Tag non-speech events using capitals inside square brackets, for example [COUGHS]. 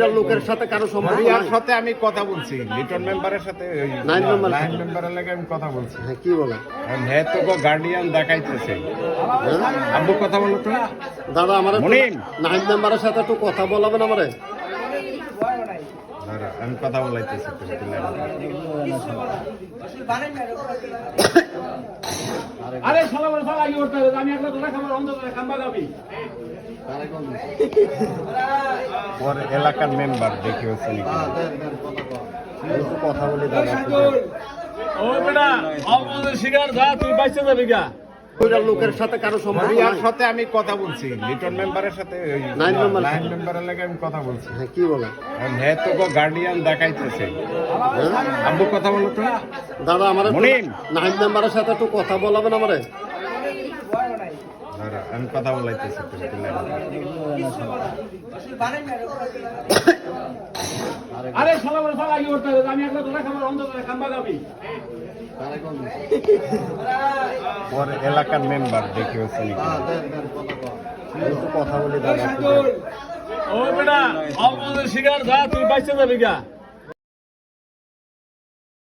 কইরা লোকের সাথে কারও সম্পর্ক রিয়ার নাই? সাথে আমি কথা বলছি লিটন মেম্বারের সাথে ওই নাইন মেম্বার। নাইন মেম্বারের লাগে আমি কথা বলছি হ্যাঁ কি বলে হ্যাঁ তো গার্ডিয়ান দেখাইতেছে হ্যাঁ? আব্বু কথা বলো তো দাদা আমার। নাইন মেম্বারের সাথে একটু কথা বলাবেন আমারে আমি কথা বলাইতেছি লাগে? [COUGHS] [COUGHS] আরে শালা বলে শালা আগে করতে হবে আমি একটা তোরা খাবার অন্ধ করে খাম্বা খাবি। ওর এলাকার মেম্বার দেখি হচ্ছে নাকি কথা বলে দাদা ও বেটা আমাদের শিকার যা তুই বাইচে যাবি গা। কইরা লোকের সাথে কারও সম্পর্ক রিয়ার সাথে আমি কথা বলছি লিটন মেম্বারের সাথে ওই নাইন মেম্বার। নাইন মেম্বারের লাগে আমি কথা বলছি হ্যাঁ কি বলে হ্যাঁ তো গার্ডিয়ান দেখাইতেছে হ্যাঁ? আব্বু কথা বলো তো দাদা আমার। নাইন মেম্বারের সাথে একটু কথা বলাবেন আমারে আমি কথা বলাইতেছি? আরে শালা বলে শালা করতে আমি একটা তোরা খাবার করে খাম্বা যাবি ওর এলাকার মেম্বার দেখে হচ্ছে কথা বলি দাদা শিকার যা তুই বাইচে যাবি গা।